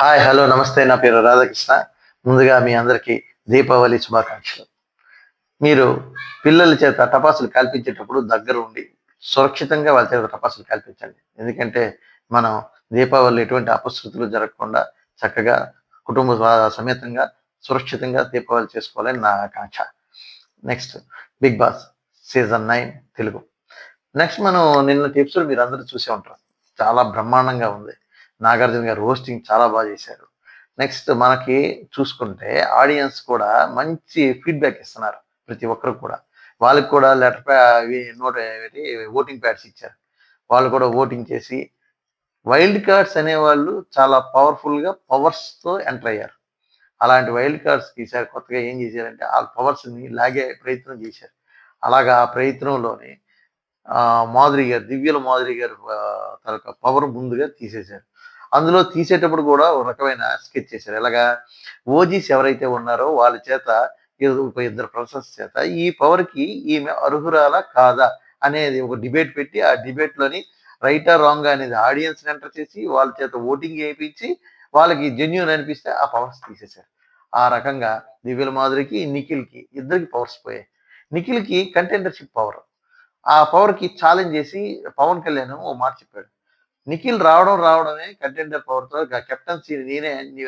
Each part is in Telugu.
హాయ్ హలో నమస్తే. నా పేరు రాధాకృష్ణ. ముందుగా మీ అందరికీ దీపావళి శుభాకాంక్షలు. మీరు పిల్లల చేత టపాసులు కల్పించేటప్పుడు దగ్గర ఉండి సురక్షితంగా వాళ్ళ చేత టపాసులు కల్పించండి. ఎందుకంటే మనం దీపావళి ఎటువంటి అపశృతులు జరగకుండా చక్కగా కుటుంబ సమేతంగా సురక్షితంగా దీపావళి చేసుకోవాలని నా ఆకాంక్ష. Next Bigg Boss season nine Telugu. Next మనం నిన్న టిప్స్ మీరు అందరూ చూసే ఉంటారు. చాలా బ్రహ్మాండంగా ఉంది. నాగార్జున గారు రోస్టింగ్ చాలా బాగా చేశారు. నెక్స్ట్ మనకి చూసుకుంటే ఆడియన్స్ కూడా మంచి ఫీడ్బ్యాక్ ఇస్తున్నారు ప్రతి ఒక్కరు కూడా. వాళ్ళకి కూడా లెటర్ ప్యా నోట్ ఓటింగ్ ప్యాడ్స్ ఇచ్చారు. వాళ్ళు కూడా ఓటింగ్ చేసి వైల్డ్ కార్డ్స్ అనేవాళ్ళు చాలా పవర్ఫుల్గా పవర్స్తో ఎంటర్ అయ్యారు. అలాంటి వైల్డ్ కార్డ్స్ ఈసారి కొత్తగా ఏం చేశారంటే ఆ పవర్స్ని లాగే ప్రయత్నం చేశారు. అలాగా ఆ ప్రయత్నంలోని మాధురి గారు దివ్యల మాధురి గారు ఆ, తన పవర్ ముందుగా తీసేశారు. అందులో తీసేటప్పుడు కూడా ఒక రకమైన స్కెచ్ చేశారు. ఎలాగా? ఓజీస్ ఎవరైతే ఉన్నారో వాళ్ళ చేత ఇద్దరు ప్రొఫెసర్స్ చేత ఈ పవర్కి ఈమె అర్హురాలా కాదా అనేది ఒక డిబేట్ పెట్టి ఆ డిబేట్లోని రైటర్ రైటా రాంగ్ అనేది ఆడియన్స్ ఎంటర్ చేసి వాళ్ళ చేత ఓటింగ్ చేయించి వాళ్ళకి జెన్యున్ అనిపిస్తే ఆ పవర్స్ తీసేశారు. ఆ రకంగా దివ్యుల మాధురికి నిఖిల్కి ఇద్దరికి పవర్స్ పోయాయి. నిఖిల్కి కంటెండర్షిప్ పవర్ ఆ పవర్కి ఛాలెంజ్ చేసి పవన్ కళ్యాణ్ ఓ మాట చెప్పాడు. నిఖిల్ రావడం రావడమే కంటెండర్ పవర్తో కెప్టెన్సీ నేనే నీ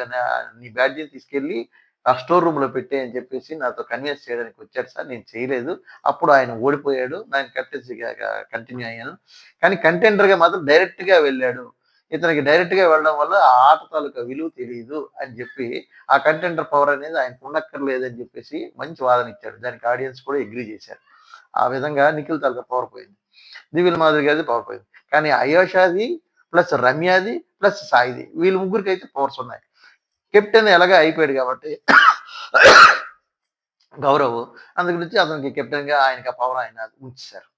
నీ బ్యాడ్జీ తీసుకెళ్ళి ఆ స్టోర్ రూమ్లో పెట్టే అని చెప్పేసి నాతో కన్విన్స్ చేయడానికి వచ్చాడు సార్. నేను చేయలేదు. అప్పుడు ఆయన ఓడిపోయాడు. నేను కెప్టెన్సీగా కంటిన్యూ అయ్యాను. కానీ కంటెండర్గా మాత్రం డైరెక్ట్గా వెళ్ళాడు. ఇతనికి డైరెక్ట్గా వెళ్ళడం వల్ల ఆ ఆట తాలూకా విలువ తెలియదు అని చెప్పి ఆ కంటెండర్ పవర్ అనేది ఆయనకు ఉండక్కర్లేదని చెప్పేసి మంచి వాదన ఇచ్చాడు. దానికి ఆడియన్స్ కూడా అగ్రీ చేశారు. ఆ విధంగా నిఖిల్ తాలూకా పవర్ పోయింది. దివ్యల మాదిరి గారిది పవర్ పోయింది. కానీ అయోషాది ప్లస్ రమ్యాది ప్లస్ సాయిది. వీళ్ళు ముగ్గురికి అయితే పవర్స్ ఉన్నాయి. కెప్టెన్ ఎలాగా అయిపోయాడు కాబట్టి గౌరవ్ అందు గురించి అతనికి కెప్టెన్గా ఆయనకి ఆ పవర్ ఆయన ఉంచారు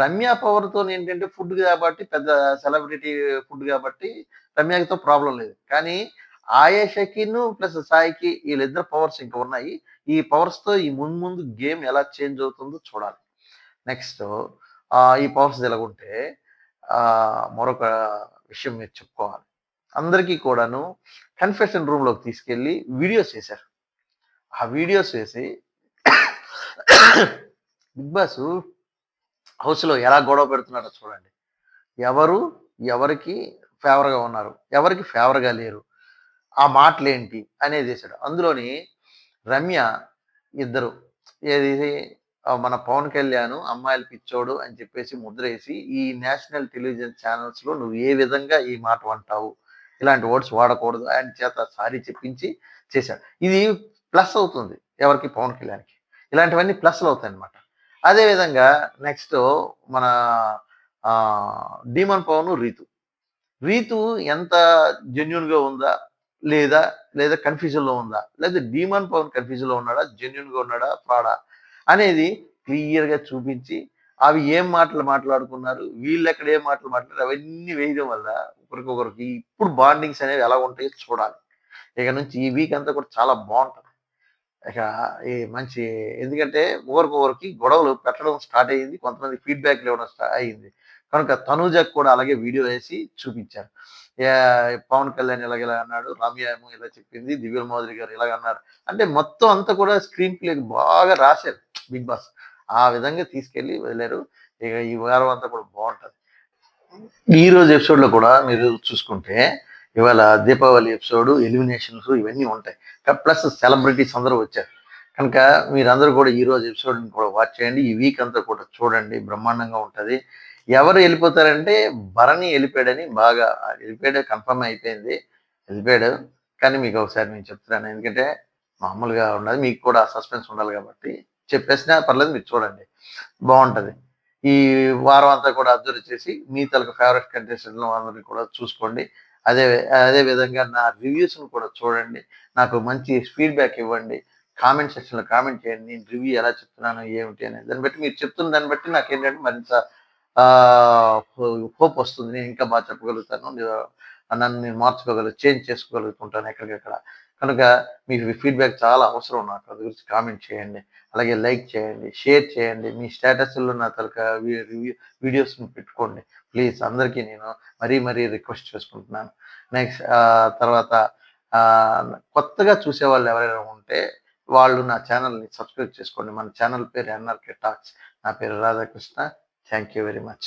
రమ్య పవర్తో ఏంటంటే ఫుడ్ కాబట్టి పెద్ద సెలబ్రిటీ ఫుడ్ కాబట్టి రమ్యతో ప్రాబ్లం లేదు. కానీ ఆయేషకిను ప్లస్ సాయికి వీళ్ళిద్దరు పవర్స్ ఇంకా ఉన్నాయి. ఈ పవర్స్తో ఈ ముందు ముందు గేమ్ ఎలా చేంజ్ అవుతుందో చూడాలి. నెక్స్ట్ ఈ పవర్స్ ఎలాగుంటే మరొక విషయం మీరు చెప్పుకోవాలి. అందరికీ కూడాను కన్ఫెషన్ రూమ్లోకి తీసుకెళ్ళి వీడియోస్ చేశారు. ఆ వీడియోస్ వేసి బిగ్ బాస్ హౌస్లో ఎలా గొడవ పెడుతున్నారో చూడండి. ఎవరు ఎవరికి ఫేవర్గా ఉన్నారు ఎవరికి ఫేవర్గా లేరు ఆ మాటలు ఏంటి అనేది చేశాడు. అందులోని రమ్య ఇద్దరు ఏది మన పవన్ కళ్యాణ్ అమ్మాయిలు పిచ్చోడు అని చెప్పేసి ముద్ర వేసి ఈ నేషనల్ టెలివిజన్ ఛానల్స్లో నువ్వు ఏ విధంగా ఈ మాట అంటావు? ఇలాంటి వర్డ్స్ వాడకూడదు. ఆయన చేత సారీ చెప్పించి చేశాడు. ఇది ప్లస్ అవుతుంది ఎవరికి? పవన్ కళ్యాణ్కి. ఇలాంటివన్నీ ప్లస్లు అవుతాయి అనమాట అదేవిధంగా నెక్స్ట్ మన డీమన్ పవన్ రీతు. రీతు ఎంత జెన్యున్గా ఉందా? లేదా లేదా కన్ఫ్యూజన్లో ఉందా? లేదా డీమన్ పవన్ కన్ఫ్యూజన్లో ఉన్నాడా? జెన్యున్గా ఉన్నాడా? ఫ్రాడా అనేది క్లియర్గా చూపించి అవి ఏం మాటలు మాట్లాడుకున్నారు వీళ్ళు ఎక్కడ ఏం మాటలు మాట్లాడారు అవన్నీ వేయడం వల్ల ఒకరికొకరికి ఇప్పుడు బాండింగ్స్ అనేవి ఎలా ఉంటాయో చూడాలి. ఇక నుంచి ఈ వీక్ అంతా కూడా చాలా బాగుంటుంది. ఇక ఈ మంచి ఎందుకంటే ఒకరికొకరికి గొడవలు పెట్టడం స్టార్ట్ అయ్యింది కొంతమంది ఫీడ్బ్యాక్ ఇవ్వడం స్టార్ట్ అయ్యింది. కనుక తనూజకు కూడా అలాగే వీడియో వేసి చూపించారు. పవన్ కళ్యాణ్ ఇలాగ ఇలా అన్నాడు రమ్య ఇలా చెప్పింది దివ్యల మాధురి గారు ఇలాగ అన్నారు. అంటే మొత్తం అంతా కూడా స్క్రీన్ ప్లే బాగా రాశారు. Bigg Boss. ఆ విధంగా తీసుకెళ్ళి వదిలేరు. ఇక ఈ వారం అంతా కూడా బాగుంటుంది. ఈ రోజు ఎపిసోడ్లో కూడా మీరు చూసుకుంటే ఇవాళ దీపావళి ఎపిసోడ్ ఎలిమినేషన్స్ ఇవన్నీ ఉంటాయి. ప్లస్ సెలబ్రిటీస్ అందరూ వచ్చారు. కనుక మీరందరూ కూడా ఈ రోజు ఎపిసోడ్ని కూడా వాచ్ చేయండి. ఈ వీక్ అంతా కూడా చూడండి. బ్రహ్మాండంగా ఉంటుంది. ఎవరు వెళ్ళిపోతారంటే భరణి వెళ్ళిపోయాడని బాగా వెళ్ళిపోయాడు కన్ఫర్మ్ అయిపోయింది. వెళ్ళిపోయాడు. కానీ మీకు ఒకసారి నేను చెప్తున్నాను. ఎందుకంటే మామూలుగా ఉన్నది మీకు కూడా సస్పెన్స్ ఉండాలి కాబట్టి. చెప్పేసినా పర్లేదు మీరు చూడండి. బాగుంటుంది. ఈ వారం అంతా కూడా అబ్జర్వ్ చేసి మీ తలకు ఫేవరెట్ కంటెస్టెంట్లు అందరినీ కూడా చూసుకోండి. అదే అదే విధంగా నా రివ్యూస్ను కూడా చూడండి. నాకు మంచి ఫీడ్బ్యాక్ ఇవ్వండి. కామెంట్ సెక్షన్లో కామెంట్ చేయండి. నేను రివ్యూ ఎలా చెప్తున్నాను ఏమిటి అనేది. దాన్ని బట్టి మీరు చెప్తున్న దాన్ని బట్టి నాకు ఏంటంటే మరింత హోప్ వస్తుంది. నేను ఇంకా బాగా చెప్పగలుగుతాను. నన్ను నేను మార్చుకోగలుగు చేంజ్ చేసుకోగలుగుతుంటాను ఎక్కడికక్కడ. కనుక మీ ఫీడ్బ్యాక్ చాలా అవసరం నాకు. అది గురించి కామెంట్ చేయండి. అలాగే లైక్ చేయండి. షేర్ చేయండి. మీ స్టేటస్లో నా తలక వీడియోస్ని పెట్టుకోండి. ప్లీజ్ అందరికీ నేను మరీ మరీ రిక్వెస్ట్ చేసుకుంటున్నాను. నెక్స్ట్ తర్వాత కొత్తగా చూసే వాళ్ళు ఎవరైనా ఉంటే వాళ్ళు నా ఛానల్ని సబ్స్క్రైబ్ చేసుకోండి. మన ఛానల్ పేరు ఎన్ఆర్కే టాక్స్ నా పేరు Radhakrishna. Thank you very much